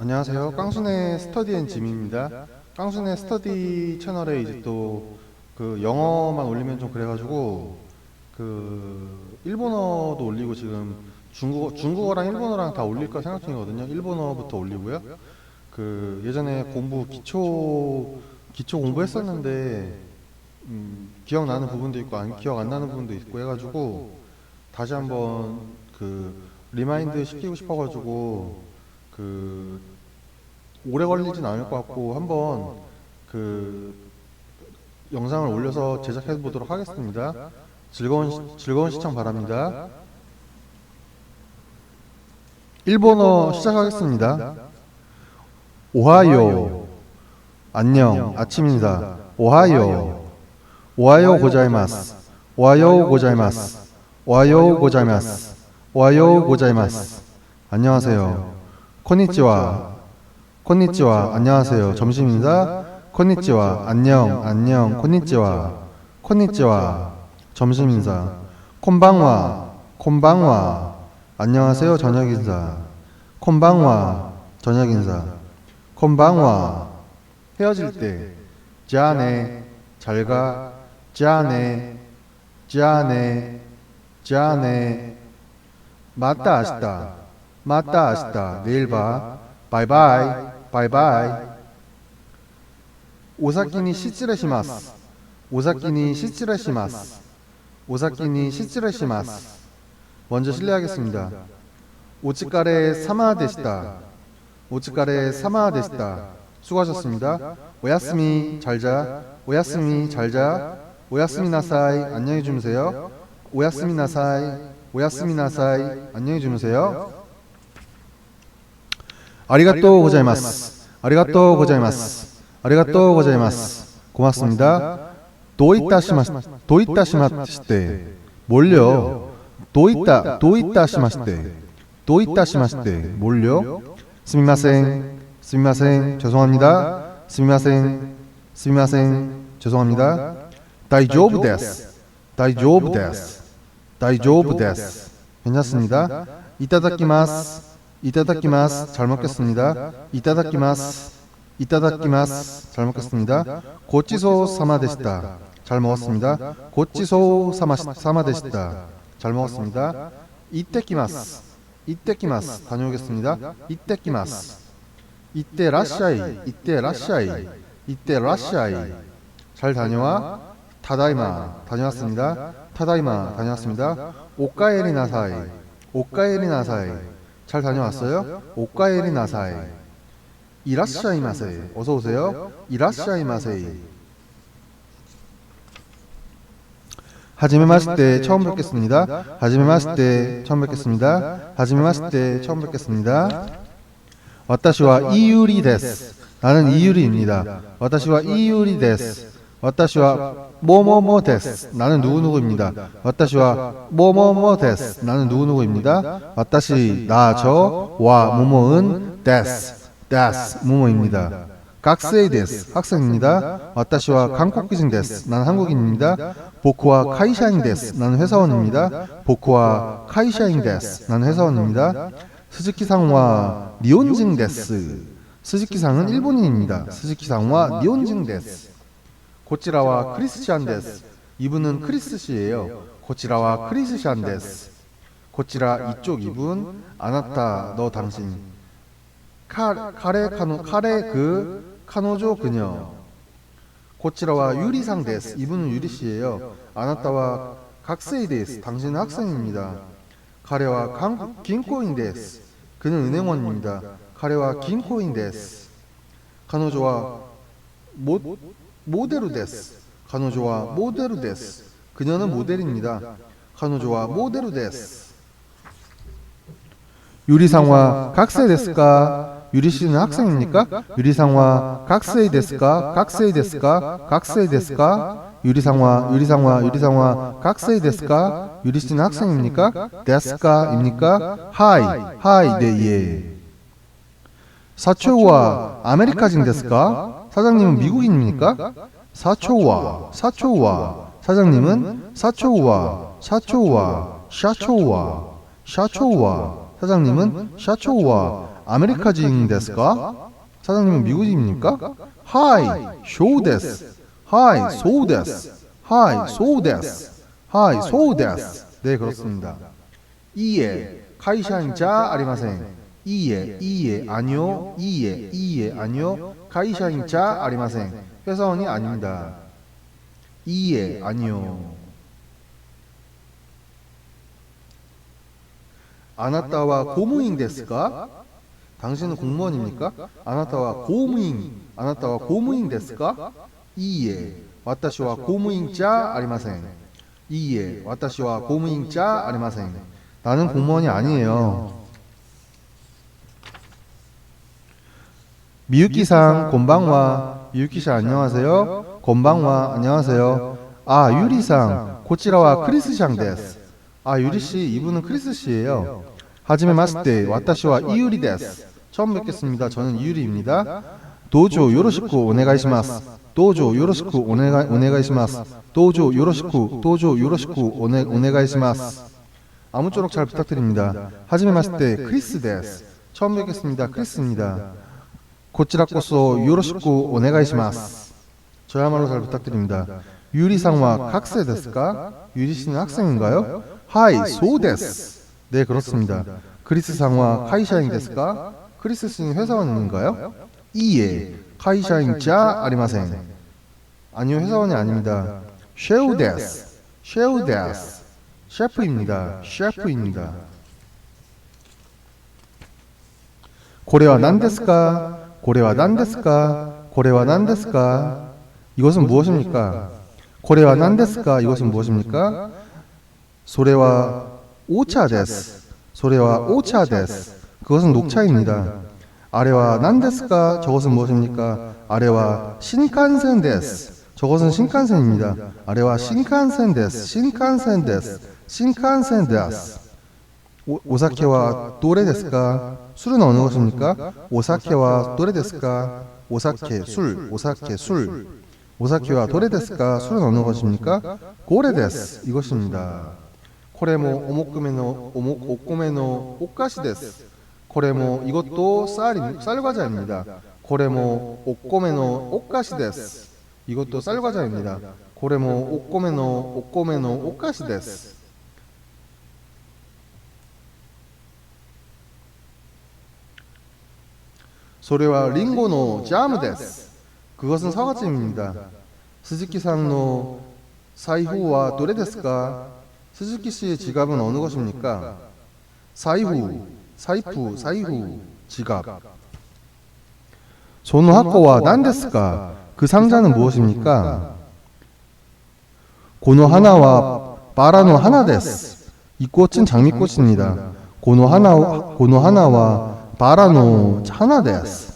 안녕하세요. 깡순의 스터디 앤 짐입니다. 깡순의 스터디 채널에 이제 또 그 영어만 올리면 좀 그래가지고 그 일본어도 올리고 지금 중국어 중국어랑 일본어랑 다 올릴까 생각 중이거든요. 일본어부터 올리고요. 그 예전에 공부 기초 기초 공부했었는데 음, 기억나는 부분도 있고 안 기억 안 나는 부분도 있고 해가지고 다시 한번 그 리마인드 시키고 싶어가지고 그 오래 걸리진 않을 것 같고 한번 그 영상을 올려서 제작해 보도록 하겠습니다. 즐거운 시- 즐거운 시청 바랍니다. 일본어 시작하겠습니다. 오하요 안녕 아침입니다. 오하요 오하요 고자이마스 오하요 고자이마스 오하요 고자이마스 오하요 고자이마스 안녕하세요. 콘니치와. 콘니치와. 안녕하세요. 점심입니다. 콘니치와. 안녕. 안녕. 콘니치와. 콘니치와. 점심 인사 콘방와. 콘방와. 안녕하세요. 저녁 인사. 콘방와. 저녁 인사. 콘방와. 헤어질 때. 자네 잘가. 자네 자네 자네 맞다 아시다 맞다 아시다. 내일 봐. 바이바이 바이바이. 오사키니 시츠레시마스. 오사키니 시츠레시마스. 오사키니 시츠레시마스. 먼저 실례하겠습니다. 오츠카레 사마 데시다. 오츠카레 사마 데시다. 수고하셨습니다. 오야스미 잘자. 오야스미 잘자. 오야스미 나사이 안녕히 주무세요. 오야스미 나사이 오야스미 나사이 안녕히 주무세요 아리가또 고자이마스 아리가또 고자이마스 아리가또 고자이마스 고맙습니다 도이타시마스 도이타시마시테 뭘요 도이타 도이타시마시테 도이타시마시테 뭘요 스미마생 스미마생 죄송합니다。 스미마생 스미마생 죄송합니다。 다이조브 데스 다이조브 데스 다이조브 데스 괜찮습니다。 이타다키마스 이타다키마스 잘 먹겠습니다. 이타다키마스 이타다키마스 잘 먹겠습니다. 고치소 사마데시다. 잘 먹었습니다. 고치소 사마 사마데시다. 잘 먹었습니다. 이때키마스 이때키마스 다녀오겠습니다. 이때키마스. 이때 라시아이 이때 라시아이 이때 라시아이. 잘 다녀와. 타다이마 다녀왔습니다. 타다이마 다녀왔습니다. 오카에리 나사이 오카에리 나사이 잘 다녀왔어요? 오카에리 나사이 이라시아이마세 어서 오세요. 이라시아이마세 하지메 마실 때 처음 뵙겠습니다. 하지메 마실 때 처음 뵙겠습니다. 하지메 마실 때 처음 뵙겠습니다. 와타시와 이유리 데스. 나는 이유리입니다. 와타시와 이유리 데스 와타시와 뭐뭐뭐 데스 나는 누구누구입니다. 와타시와 뭐뭐뭐 데스 나는 누구누구입니다. 와타시 나저와 모모은 데스 데스 모모입니다. 각세이 데스 학생입니다. 와타시와 한국기생 데스 나는 한국인입니다. 보쿠와 카이샤인 데스 나는 회사원입니다. 보쿠와 카이샤인 데스 나는 회사원입니다. 스즈키상와 니온징 데스 스즈키상은 일본인입니다. 스즈키상와 니온징 데스 고치라와 크리스시안 데스. 이분은 크리스 씨예요. 고치라와 크리스시안 데스. 고치라 이쪽 이분 아나타 너 당신. 카, 카레 카노 카레 그 카노조 그녀. 고치라와 유리상 데스. 이분은 유리 씨예요. 아나타와 각세이 데스. 당신은 학생입니다. 카레와 강, 긴코인 데스. 그는 은행원입니다. 카레와 긴코인 데스. 카노조와 모, 모데루 데스 카노조와 모데루 데스 그녀는 모델입니다. 카노조와 모데루 데스 유리상화 각세 데스까 유리 씨는 학생입니까? 유리상화 각세이 데스까? 각세이 데스까? 각세이 데스까? 유리상화 유리상화 유리상화 각세이 데스까? 유리 씨는 학생입니까? 데스까입니까? 하이. 하이. 네 예. 사초와 아메리카진 데스까? 사장님은 미국인입니까? 사초와 사초와 사장님은 사초와 사초와 샤초와 샤초와 사장님은 샤초와 아메리카진 데스까? 사장님은 미국인입니까? 하이 쇼 데스. 하이 소 데스. 하이 소 데스. 하이 소 데스. 네 그렇습니다. 이에 카이샤인자 아리마생. 이에 이에 아니요. 이에 이에 아니요. 카이샤인자 아리마생. 회사원이 아닙니다. 이에 아니요. 아나타와 고무인 데스까? 당신은 공무원입니까? 아나타와 고무인, 아나타와 고무인 데스까? 이에, 와타시와 고무인자 아리마생. 이에, 와타시와 고무인자 아리마생. 나는 공무원이 아니에요. 미유키상 곤방와 미유키씨 안녕하세요. 곤방와 안녕하세요. 아 유리상 고치라와 크리스샹 데스. 아 유리씨 이분은 크리스씨예요. 하지메 마스테 와타시와 이유리 데스. 처음 뵙겠습니다. 저는 이유리입니다. 도조 요로시쿠 오네가이시마스. 도조 요로시쿠 오네가 오네가이시마스. 도조 요로시쿠 도조 요로시쿠 오네 오네가이시마스. 아무쪼록 잘 부탁드립니다. 하지메 마스테 크리스 데스. 처음 뵙겠습니다. 크리스입니다. 고치라코소 요로시쿠 오네가이시마스. 저야말로 잘 부탁드립니다. 유리상와 각세 데스까? 유리 씨는 학생인가요? 하이 소 데스. 네 그렇습니다. 크리스상과 카이샤인 데스까? 크리스 씨는 회사원인가요? 이에 카이샤인 자 아리마생. 아니요 회사원이 아닙니다. 쉐우 데스. 쉐우 데스. 셰프입니다. 셰프입니다. 고래와 난데스까? 고래와 난데스까? 고래와 난데스까? 이것은 무엇입니까? 고래와 난데스까? 이것은 무엇입니까? 소래와 오차 데스. 소래와 오차 데스. 그것은 녹차입니다. 아래와 난데스까? 저것은 무엇입니까? 아래와 신칸센 데스. 저것은 신칸센입니다. 아래와 신칸센 데스. 신칸센 데스. 신칸센 데스. 오, 오사케와 노레 데스까? 술은 어느 것입니까? 오사케와 노레 데스까? 오사케 술, 오사케 술. 오사케와 도레 데스까? 술은 어느 것입니까? 고레 데스 이것입니다. 코레모 오모쿠메노 오모 오코메노 오카시 데스. 코레모 이것도 쌀 쌀과자입니다. 코레모 오코메노 오카시 데스. 이것도 쌀과자입니다. 고레모 오코메노 오코메노 오카시 데스. 소레와 링고노 자무 데스. 그것은 사과잼입니다. 스즈키상노 사이후와 도레 데스까? 스즈키 씨의 지갑은 어느 것입니까? 사이후, 사이프, 사이후, 지갑. 소노하코와 난데스까? 그 상자는 무엇입니까? 고노 하나와 바라노 하나 데스. 이 꽃은 장미꽃입니다. 고노 하나 고노 하나와 바라노 하나 데스.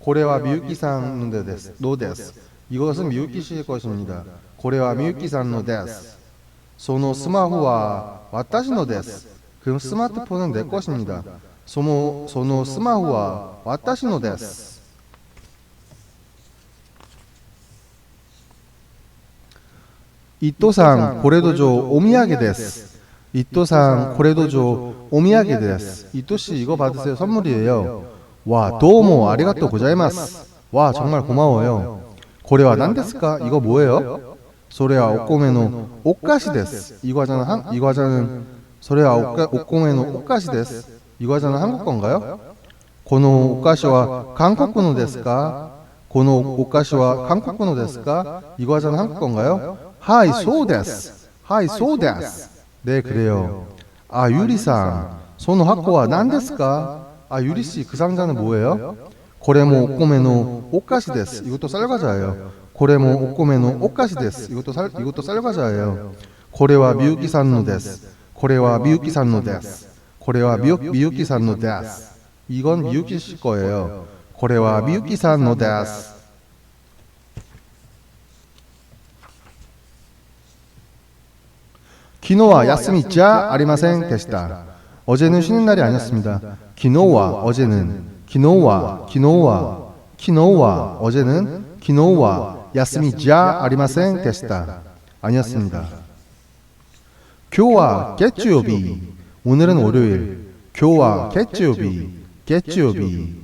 고래와 미유키산 노 데스. 노 데스. 이것은 미유키 씨의 것입니다. 고래와 미유키산 노 데스. 소노 스마호와 와타시 노 데스. 그럼 스마트폰은 내 것입니다. 소모 소노 스마호와 와타시 노 데스. 이또상 고래도조 오미야게 데스. 이또상 고래도조 오미야게 데스. 이또씨 이거 받으세요. 선물이에요. 와, 도모 아리가또 고자이마스. 와, 정말 고마워요. 고래와 난데스까? 이거 뭐예요? 소래와 오꼬메노 오까시 데스. 이 과자는 한, 이 과자는 오까, 오꼬메노 오까시 데스. 이 과자는 한국 건가요? 고노 오까시와 한국군노 데스까? 고노 오까시와 한국군노 데스까? 이 과자는 한국 건가요? 하이 소 데스. 하이 소 데스. 네, 그래요. 아, 유리상. 소노 하코와 난데스까? 아, 유리씨 그 상자는 뭐예요? 고레모 오꼬메노 오까시 데스. 이것도 쌀과자예요. 고레모 오꼬메노 오까시 데스. 이것도 쌀 이것도 쌀과자예요. 고레와 미유키산노 데스. 고레와 미유키산노 데스. 고레와 미유 미유키산노 데스. 이건 미유키 씨 거예요. 고레와 미유키산노 데스. 기노와 야스미자 아리마생 데시다. 어제는 쉬는 날이 아니었습니다. 기노와 어제는 기노와 기노와 기노와 어제는 기노와 야스미자 아리마생 데시다. 아니었습니다. 교와 겟주요비 오늘은 월요일. 교와 겟지오비. 겟지오비.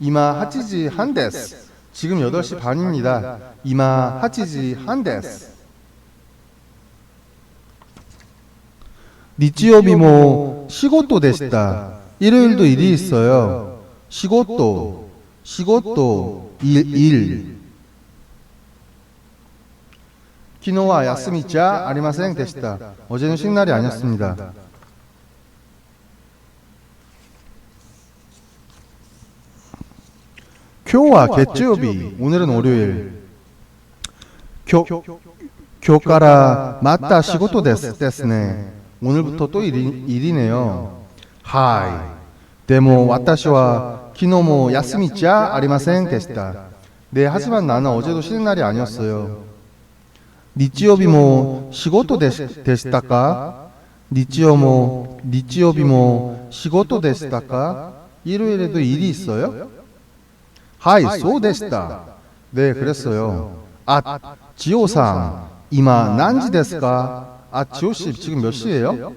이마 하치지 한데스. 지금 8시 반입니다. 이마 하치지 한데스. 니찌오비모 시고또 되시다. 일요일도 일이 있어요. 시고또, 시고또, 일, 일. 키노와 야스미자 아리마생 되시다. 어제는 쉰 날이 아니었습니다. 교와 겟지오비 오늘은 월요일. 교 교가라 맞다 시고또 데스 데스네. 오늘부터 또 일이, 일이네요. 하이. 데모 와타시와 키노모 야스미자 아리마생 데시다. 네, 하지만 나는 어제도 쉬는 날이 아니었어요. 니찌오비모 시고또 데시, 데시다까? 니찌오모 니찌오비모 시고또 데시다까? 일요일에도 일이 있어요? 하이 소 데시다. 네, 그랬어요. 아, 지오상 이마 난지 데스까? 아, 지오 씨 지금 몇 시예요?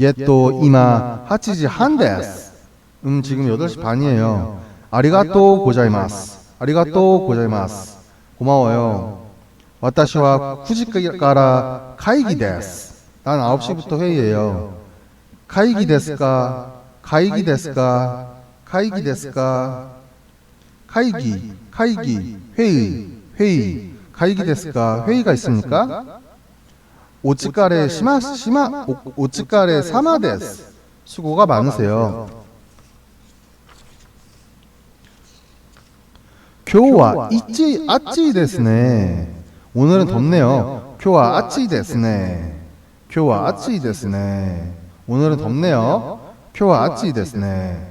옛또 이마 하치지 한데스. 음, 지금 8시 반이에요. 아리가또 고자이마스. 아리가또 고자이마스. 고마워요. 와타시와 쿠지카라 카이기 데스. 난 9시부터 회의예요. 카이기 데스까? 카이기 데스까? 카이기 카이기, 카이기, 회의, 회의. 카이기 데스까? 회의가 있습니까? 오츠카레 시마 시마 오, 오츠카레 사마 데스. 수고가 많으세요. 교와 이찌 아찌 데스네. 오늘은 덥네요. 교와 아찌 데스네. 교와 아찌 데스네. 오늘은 덥네요. 교와 아찌 데스네.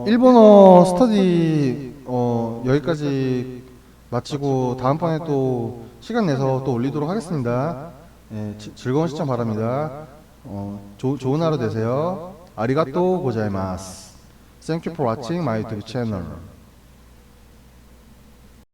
어, 일본어 스터디 어, 여기까지 마치고 다음 판에 또 시간 내서 또 올리도록 하겠습니다. 예, 지- 즐거운 시청 바랍니다. 어, 조, 좋은 하루 되세요. 아리가또 고자이마스. Thank you for watching my YouTube channel.